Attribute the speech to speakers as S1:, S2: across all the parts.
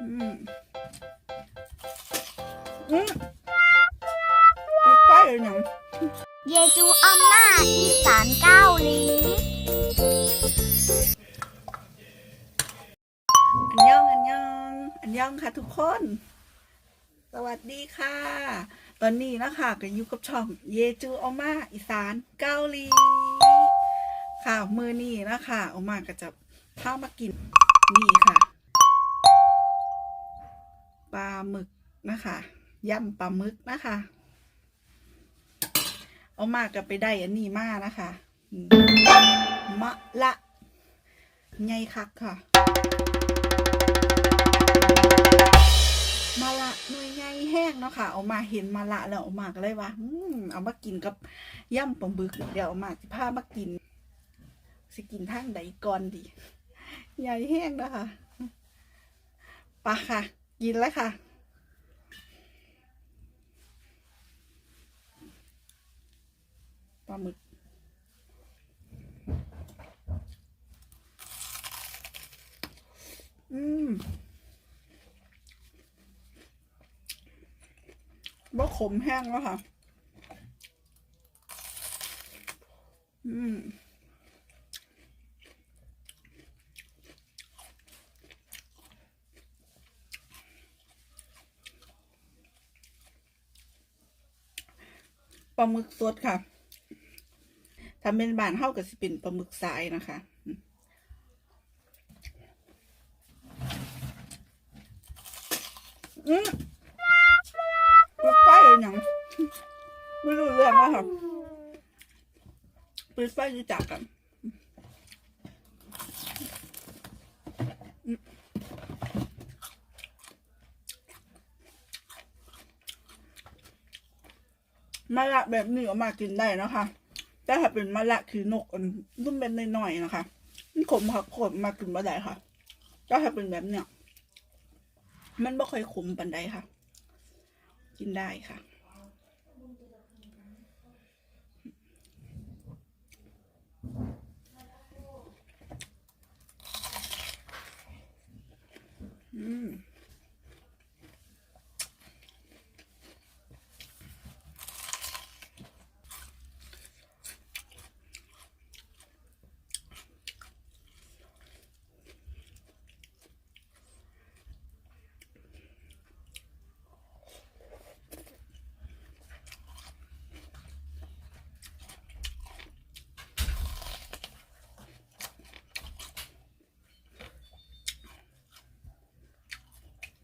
S1: อืมอืมใกล้เลยหนัง
S2: เยจูอาม่าอีสานเกาหลี
S1: อันยองอันยองอันยองค่ะทุกคน สวัสดีค่ะ ตอนนี้นะคะก็อยู่กับช่องเยจูออมาอีสานเกาหลี ค่ะมือนี้นะคะออมาก็จะพามากินนี่ค่ะ หมึกนะคะยำปลาหมึกนะคะ เอามาก็ไปได้อันนี้มานะคะมะละไงคักค่ะมาละหน่วยใหญ่แห้งเนาะค่ะเอามาเห็นมาละแล้วเอามากเลยว่าอืมเอามากินกับย่ำปลาบึกเดี๋ยวเอามาสิพามากิน สิกินทางใดก่อนดีใหญ่แห้งนะคะปะค่ะ กินแล้วค่ะ ปลาหมึก อืมว่าขมแห้งแล้วค่ะ อืมปลาหมึกสดค่ะ ถ้าเป็นบานเท่ากับสิเป็นปลาหมึกสายนะคะอืมอืมปิดไฟเลยยังไม่รู้เรื่องแล้วค่ะปิดไฟรู้จักกันมะละแบบนี้ออกมากินได้นะคะ แต่ถ้าเป็นมะละคือนกอันรุ่มเป็นน้อยๆนะคะ มันขมผักขมมากินบ่ได้ค่ะแต่ถ้าเป็นแบบเนี้ยมันไม่ค่อยขมปันใดค่ะ กินได้ค่ะอืม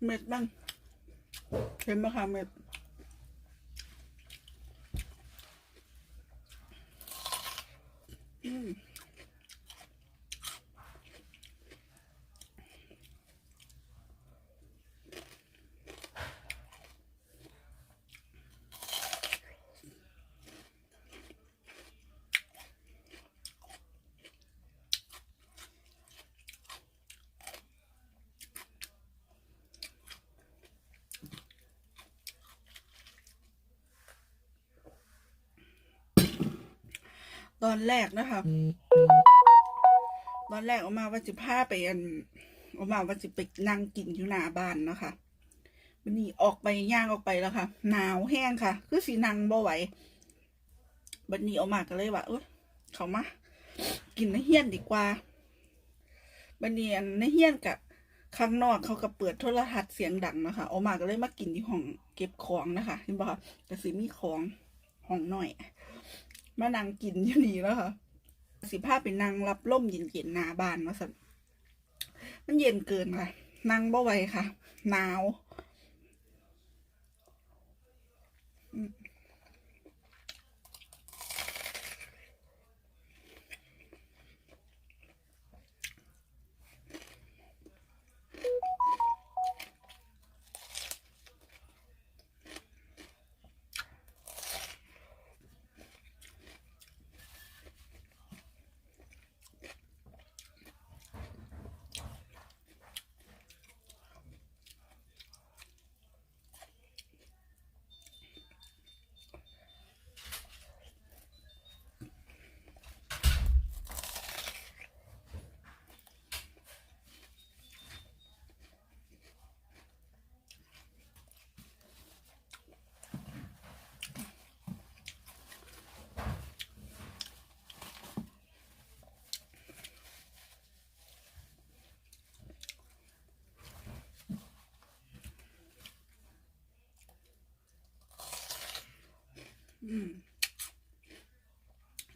S1: เม็ดบ้างเห็นไหมคะเม็ด อืม ตอนแรกนะคะ ตอนแรกออกมาว่าจะพาไปอันออกมาว่าจะไปนั่งกินอยู่หน้าบ้านเนาะคะวันนี้ออกไปย่างออกไปแล้วค่ะ หนาวแห้งค่ะ คือสีนังบ่ไหวบันนี้ออกมาก็เลยว่าเอ้ยเขามากินในเฮียนดีกว่าบันนี้อันในเฮียนกับข้างนอกเขาก็เปิดโทรทัศน์เสียงดังนะคะออกมาก็เลยมากินที่ห้องเก็บของนะคะเห็นปะคะก็สิมีของห้องหน่อย มานั่งกินอยู่นี่แล้วค่ะสิพาเป็นนางรับลมเย็นๆหนาบานมาสันมันเย็นเกินค่ะนั่งบ่ไหวค่ะหนาว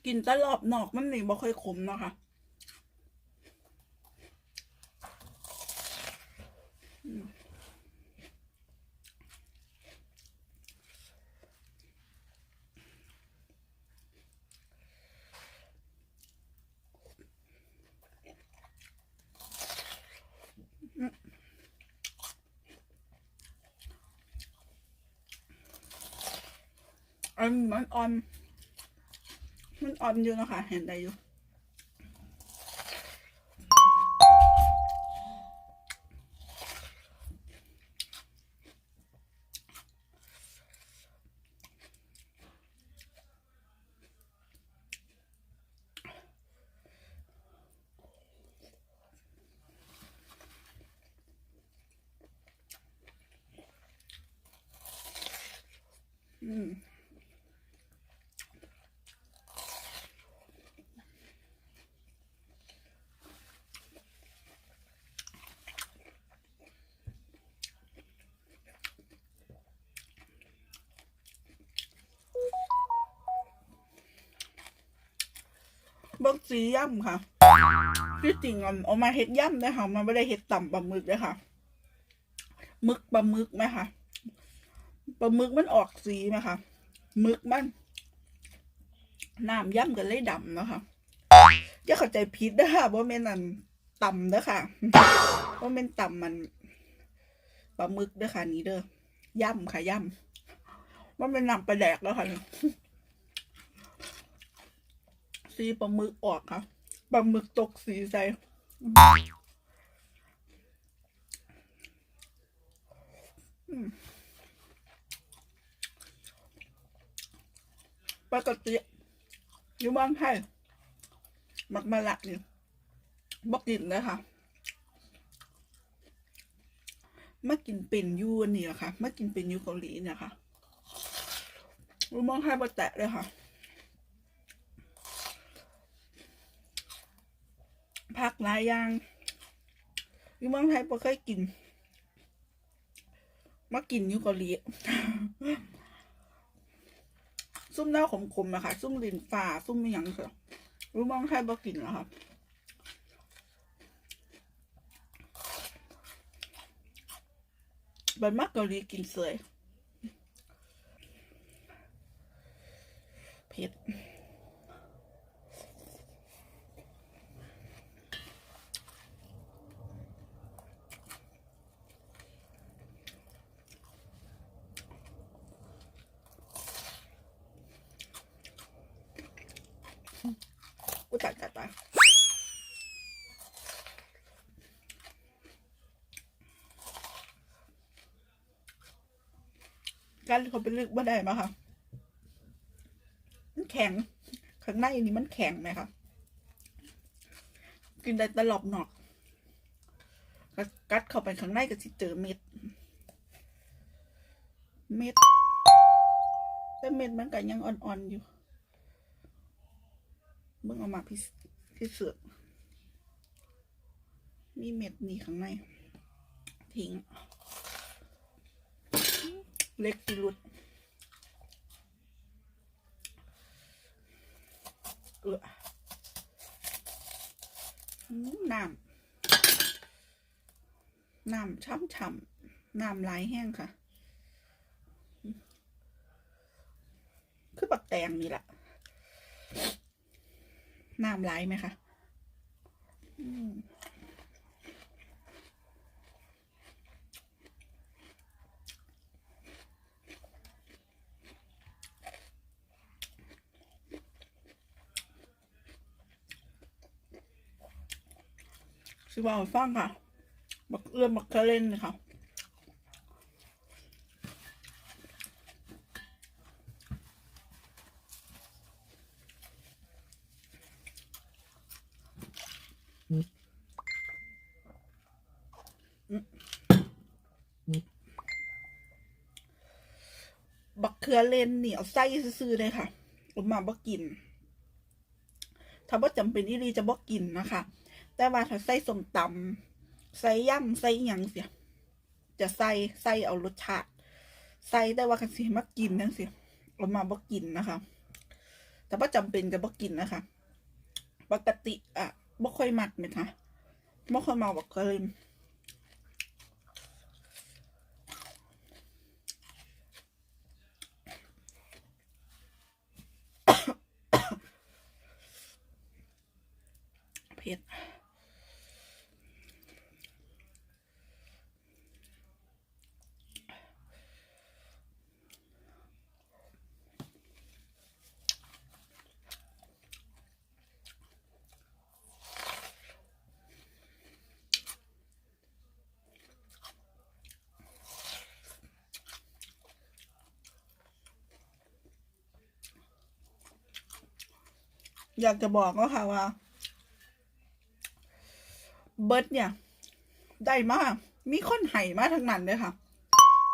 S1: กินตลอบนอกมันนี่บ่ค่อยขมเนาะค่ะ อืมันมันอ่อน มันอ่อนอยู่นะคะ เห็นได้อยู่อืม เบิกสีย่ำค่ะที่จริงเอาเอามาเฮ็ดย่ำนะคะมันไม่ได้เฮ็ดต่ำปลาหมึกเลยค่ะมึกปลาหมึกไหมคะปลาหมึกมันออกสีไหมคะหมึกมันน้ำย่ำกันเลยดำนะคะอย่าเข้าใจผิดนะคะว่าแม่นอันต่ำเด้อค่ะว่าแม่นต่ำมันปลาหมึกเด้อค่ะนี่เด้อย่ำค่ะย่ำว่าเป็นนำปลาแดกแล้วค่ะ สีปลาหมึกออกค่ะปลาหมึกตกสีใส่ปกติอยู่บ้านไทยมักมาละนี่บอกกินเลยค่ะมากินเป็นยูอันนี่แหละค่ะมากินเป็นยูเกาหลีเนี่ยค่ะรู้มองไทยมาแตะเลยค่ะ ผักหลายอย่างอยู่เมืองไทยบ่เคยกิน มากินอยู่เกาหลีซุ่มหน้าขมๆนะคะซุ่มลินฝ่าซุ่มอหยังเถอะอยู่เมืองไทยบ่กินเหรอครับบันมากเกาหลีกินเสยเผ็ด อุ้ยตายตายตายการเขาไปลึกบ่ได้มาค่ะ มันแข็ง ข้างในนี่มันแข็งไหมคะกินได้ตลอบนอกก็กัดเข้าไปข้างในก็สิเจอเม็ด เม็ด แต่เม็ดมันก็ยังอ่อนๆอยู่ เบิ่งเอามาพิพิเศษมีเม็ดนี่ข้างใน ทิ้ง เล็กสิลุดเอออืมน้ำ น้ำช่ำๆน้ำไหลแห้งค่ะ คือปักแตงนี่แหละ น้ำไหลไหมคะอืมสิว่าฟังค่ะบักเอื้อมบักเคเล่นค่ะือเลนเหนียวไส้ซื่อเลยค่ะออกมาบ่กิน ถ้าบ่จำเป็นอีรีจะบ่กินนะคะ แต่ว่าถ้าใส่ส้มตำใส่ย่ำใส่หยังเสียจะใส่ใส่เอารสชาติ ใส่แต่ว่าคันสิมากินนั่นสิอามาบ่กินนะคะ แต่ว่าจำเป็นจะบ่กินนะคะ ปกติอะบ่ค่อยมักไหมคะบ่ค่อยมาบอกเลยเผ็ด อยากจะบอกก็ค่ะว่า เบิร์ดเนี่ย ได้มาก มีคนไห่มาทั้งนั้นเลยค่ะ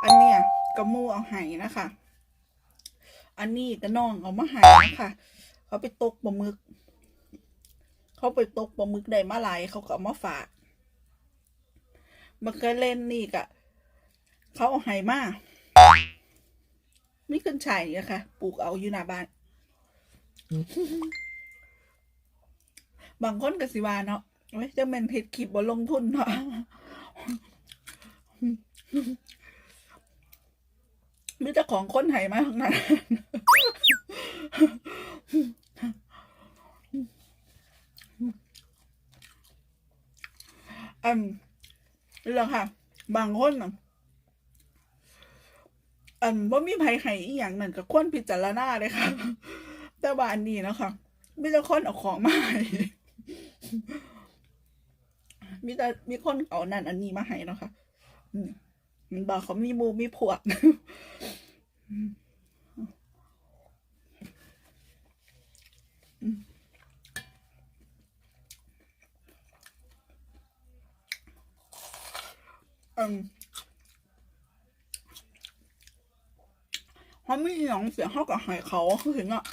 S1: อันเนี้ยกระมูเอาไห่นะคะ อันนี้กระน้องเอามาไห่นะคะเขาไปตกปลาหมึก เขาไปตกปลาหมึกได้มาหลายเขาก็เอามาฝากมันก็เล่นนี่กะเขาเอาไห่มามีขึ้นชัยนะคะปลูกเอาอยู่หน้าบ้าน บางคนก็สิว่าเนาะเว้ยจะเป็นเพจคลิปบ่ลงทุนเนาะมีแต่ของคนไห้มาทั้งนั้นอืมนี่แหละค่ะ บางคนอันว่ามีภัยไห้อีหยังหนั่นก็ควรพิจารณาเลยค่ะ แต่ว่าอันนี้นะคะมีแต่คนเอาของมาให้ มีแต่มีคนเอานั่นอันนี้มาให้เนาะค่ะมันบอกเขามีมูมีพวกอืมเขาไม่ยังเสียเขาก็ให้เขาคือถึงอะ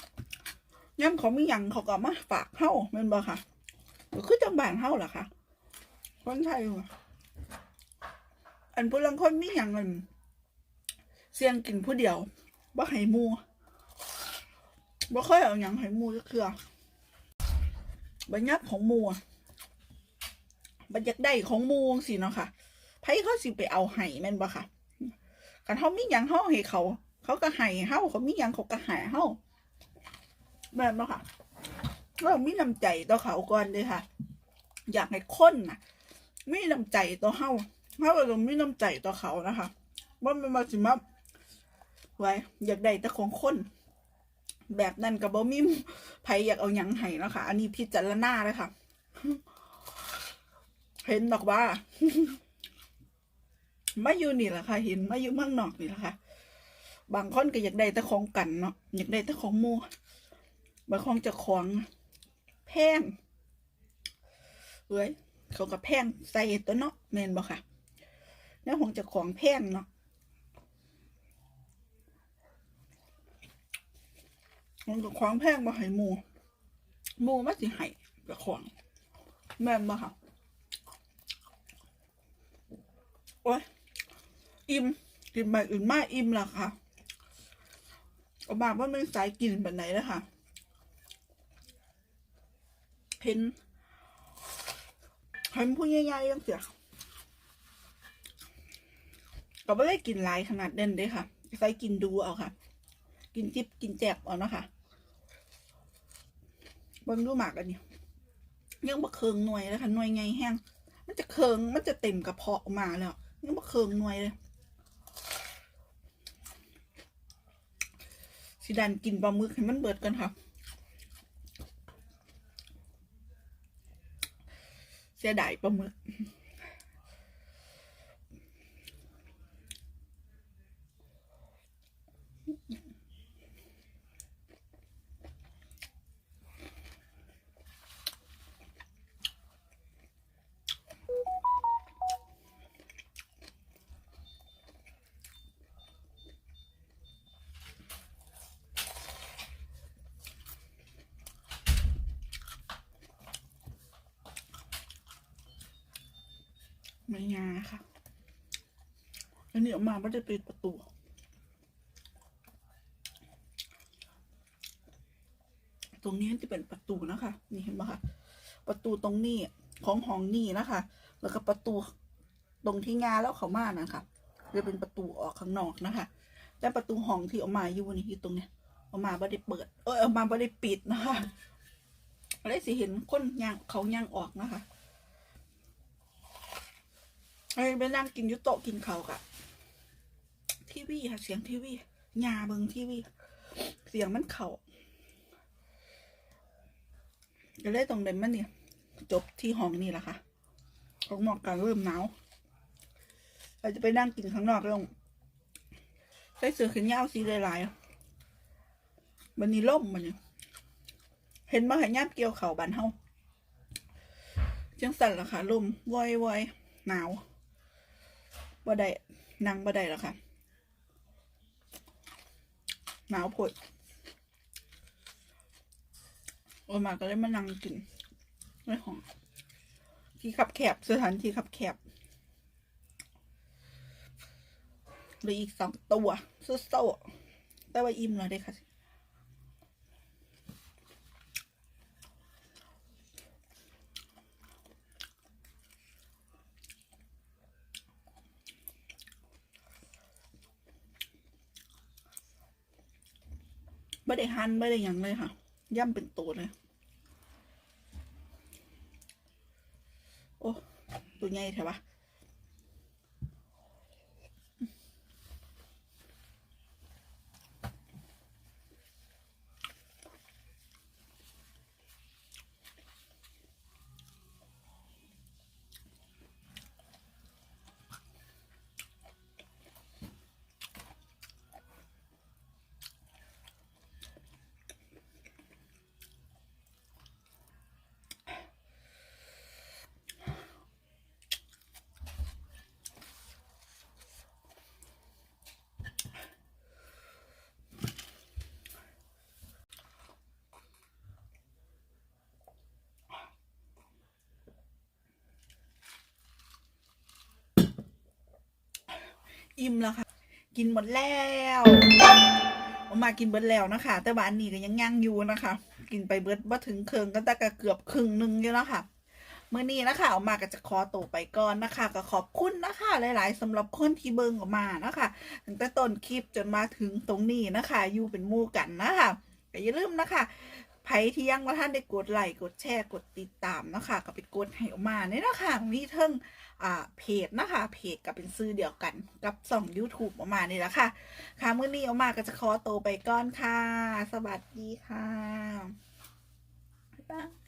S1: ย่ำเขาไม่ยังเขาก็มาฝากเข้าแม่นบ่ค่ะ คือจังบานเข้าล่ะคะคนไทยว่ะอันผู้ลังคนมีหยังเงินเสียงกินผู้เดียวบ่ให้หมูบ่ค่อยเอาหยังให้หมูกเทื่อบัญญัติของหมูอบัญญัติได้ของหมูสิเนาะค่ะไผเขาสิไปเอาให้แม่นบ่ค่ะกันเฮามีหยังเฮาให้เขา เขาก็ให้เฮาเขามีหยังเขาก็ให้เฮาแม่นบ่ค่ะ เรามีน้ำใจต่อเขาก่อนเลยค่ะ อยากให้คนน่ะมีน้ำใจต่อเฮาเฮาก็ต้องมีน้ำใจต่อเขานะคะว่ามันมาสิมาไว้อยากได้แต่ของคน แบบนั้นก็บ่มีไผอยากเอาหยังให้นะคะอันนี้พิจารณาเลยค่ะ เห็นบอกว่ามาอยู่นี่แหละค่ะ เห็นมาอยู่มืองนอกนี่แหละค่ะ บางคนก็อยากได้แต่ของกันเนาะอยากได้แต่ของมู่บางคนจะของ แพงเอ้ยเขาก็แพงใส่ตัวเนาะแมนบ่ค่ะแล้วคงจะของแพงเนาะมันก็ของแพงบ่ให้หมูหมูมาสิให้กับของแมนบ่ค่ะโอ้ยอิ่มกินแบบอื่นมากอิ่มละค่ะออกมาว่ามันสายกินแบบไหนแล้วค่ะ เห็นเห็นผู้ใหญ่ๆยังเสียก็ไม่ได้กินหลายขนาดเด่นเด้ค่ะใส่กินดูเอาค่ะ กินจิบกินแจบเอาเนาะค่ะเบิ่งดูหมากอันนี้ยังบะเคืองหน่วยแล้วค่ะหน่วยไงแห้ง มันจะเคืองมันจะเต็มกระเพาะมาแล้วยังบะเคืองหน่วยเลยสิดันกินปลาหมึกให้มันเบิดกันค่ะ เสียดายปลาหมึก ไม่งาค่ะอันนี้ออกมาไม่ได้ปิดประตูตรงนี้จะเป็นประตูนะคะ นี่เห็นไหมคะ ประตูตรงนี้ของห้องนี่นะคะ แล้วก็ประตูตรงที่งานแล้วเขามานะคะจะเป็นประตูออกข้างนอกนะคะ แต่ประตูห้องที่ออกมาอยู่นี่อยู่ตรงเนี้ยออกมาไม่ได้เปิด เออออกมาไม่ได้ปิดนะคะเลยสิเห็นคนย่างเขาย่างออกนะคะ เอ้ยไปนั่งกินยุโตะกินเขากะทีวีค่ะ เสียงทีวียาเบิงทีวี เสียงมันเขาก็เลยตรงเด่นมันเนี่ย จบที่ห้องนี่แหละค่ะข้างนอกกันเริ่มหนาวเราจะไปนั่งกินข้างนอกล้วใส่เสื้อแขนยาวสีลายๆมันนี่ล่มมันเนี่ยเห็นมาหายาบเกี่ยวเข่าบานเฮาจังสั่นละค่ะลมวอยวอยหนาว บ่ได้นั่งบ่ได้แล้วค่ะหนาวโพดโอมาก็เลยมานั่งกินในห้อง ที่ขับแคบสถานที่ขับแคบหลืออีกสองตัวสู้โซ่แต่ว่าอิ่มแล้วเด้ค่ะ ไม่ได้หั่นไม่ได้อยังเลยค่ะ ย่ำเป็นตัวเลยโอ้ตัวใหญ่แถวะ อิ่มแล้วค่ะ กินหมดแล้วออกมากินเบิดแล้วนะคะ แต่ว่าอันนี้ก็ยังย่างอยู่นะคะ กินไปเบิดว่าถึงครึ่งก็แต่ก็เกือบครึ่งหนึ่งอยู่แล้วค่ะเมื่อนี้นะคะออกมาก็จะขอตัวไปก่อนนะคะ ก็ขอบคุณนะคะ หลาย ๆสำหรับคนที่เบิ่งออกมานะคะตั้งแต่ต้นคลิปจนมาถึงตรงนี้นะคะ อยู่เป็นมู่กันนะคะอย่าลืมนะคะ ไผที่ยังว่าท่านได้กดไลค์กดแชร์กดติดตามนะคะก็ไปกดให้ออกมาเนี่ยนะคะมีเทิงอ่าเพจนะคะเพจกับเป็นซื้อเดียวกันกับส่อง YouTube ออกมานี่แหละค่ะ ค่ะมื้อนี้ออกมาก็จะขอตัวไปก่อนค่ะ สวัสดีค่ะบ๊ายบาย